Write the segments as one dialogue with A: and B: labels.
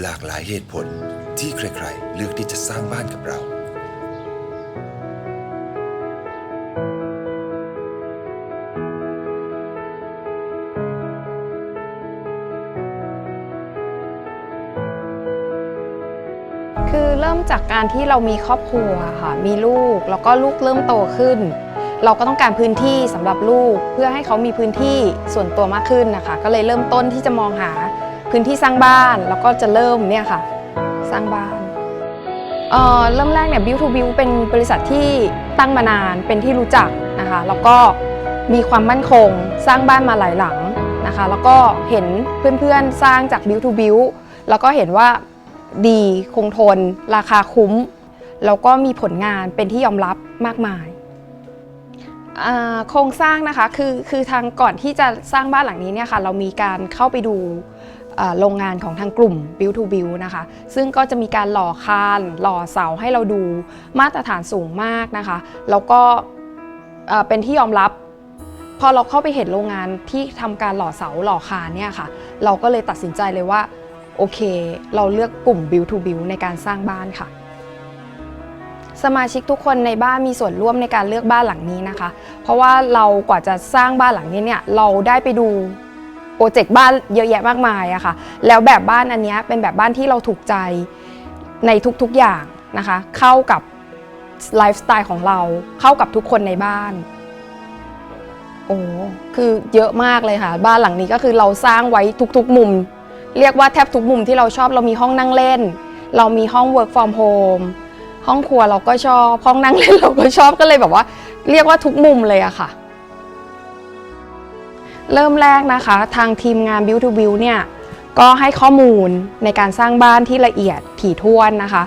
A: หลากหลายเหตุผลที่ใครๆ เลือกที่จะสร้างบ้านกับเรา
B: คือเริ่มจากการที่เรามีครอบครัวค่ะ มีลูกแล้วก็ลูกเริ่มโตขึ้น เราก็ต้องการพื้นที่สำหรับลูกเพื่อให้เขามีพื้นที่ส่วนตัวมากขึ้นนะคะ ก็เลยเริ่มต้นที่จะมองหา พื้นที่สร้างบ้านแล้วก็จะเริ่มเนี่ยค่ะ สร้างบ้านเเริ่มแรกเนี่ย Build to Build เป็นบริษัทที่ตั้งมานานเป็นที่รู้จักนะคะ แล้วก็มีความมั่นคงสร้างบ้านมาหลายหลังนะคะ แล้วก็เห็นเพื่อนๆสร้างจาก Build to Build แล้วก็เห็นว่าดีคงทน ราคาคุ้ม แล้วก็มีผลงานเป็นที่ยอมรับมากมายโครงสร้างนะคะคือคือทางก่อนที่จะสร้างบ้านหลังนี้เนี่ยค่ะเรามีการเข้าไปดู โรงงานของทางกลุ่ม Build to Build นะคะ ซึ่งก็จะมีการหล่อคานหล่อเสาให้เราดูมาตรฐานสูงมากนะคะ แล้วก็เป็นที่ยอมรับ พอเราเข้าไปเห็นโรงงานที่ทำการหล่อเสาหล่อคานเนี่ยค่ะ เราก็เลยตัดสินใจเลยว่า โอเค เราเลือกกลุ่ม Build to Build ในการสร้างบ้านค่ะ สมาชิกทุกคนในบ้านมีส่วนร่วมในการเลือกบ้านหลังนี้นะคะ เพราะว่าเรากว่าจะสร้างบ้านหลังนี้เนี่ยเราได้ไปดู รเจกต์บ้านเยอะแยะมากมายอะค่ะ แล้วแบบบ้านอันนี้เป็นแบบบ้านที่เราถูกใจในทุกๆอย่างนะคะ เข้ากับไลฟ์สไตล์ของเรา เข้ากับทุกคนในบ้าน โอ้ คือเยอะมากเลยค่ะ บ้านหลังนี้ก็คือเราสร้างไว้ทุกๆมุม เรียกว่าแทบทุกมุมที่เราชอบ เรามีห้องนั่งเล่น เรามีห้อง work from home ห้องครัวเราก็ชอบ ห้องนั่งเล่นเราก็ชอบ ก็เลยแบบว่า เรียกว่าทุกมุมเลยอะค่ะ เริ่มแรกนะคะ ทางทีมงาน Build to Build เนี่ยก็ให้ข้อมูลในการสร้างบ้านที่ละเอียดถี่ถ้วนนะคะ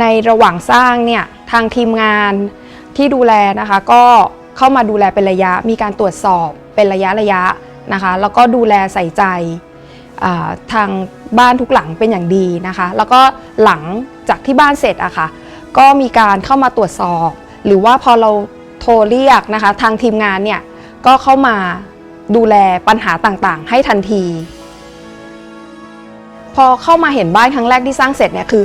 B: ในระหว่างสร้างเนี่ยทางทีมงานที่ดูแลนะคะ ก็เข้ามาดูแลเป็นระยะ มีการตรวจสอบเป็นระยะระยะนะคะ แล้วก็ดูแลใส่ใจทางบ้านทุกหลังเป็นอย่างดีนะคะ แล้วก็หลังจากที่บ้านเสร็จอะค่ะก็มีการเข้ามาตรวจสอบ หรือว่าพอเราโทรเรียกนะคะ ทางทีมงานเนี่ยก็เข้ามา ดูแลปัญหาต่างๆ ให้ทันที พอเข้ามาเห็นบ้านครั้งแรกที่สร้างเสร็จเนี่ยคือ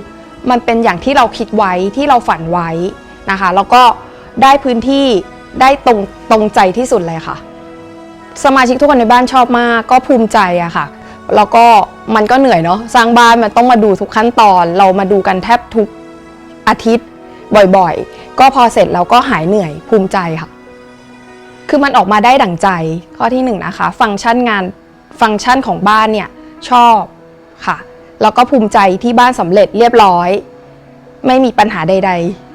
B: มันเป็นอย่างที่เราคิดไว้ที่เราฝันไว้นะคะ แล้วก็ได้พื้นที่ได้ตรงตรงใจที่สุดเลยค่ะ สมาชิกทุกคนในบ้านชอบมากก็ภูมิใจอะค่ะ แล้วก็มันก็เหนื่อยเนาะสร้างบ้านมันต้องมาดูทุกขั้นตอน เรามาดูกันแทบทุกอาทิตย์บ่อยๆ ก็พอเสร็จแล้วก็หายเหนื่อยภูมิใจค่ะ คือมันออกมาได้ดั่งใจข้อที่หนึ่งนะคะ ฟังก์ชันงานฟังก์ชันของบ้านเนี่ยชอบค่ะ แล้วก็ภูมิใจที่บ้านสำเร็จเรียบร้อย ไม่มีปัญหาใด ๆ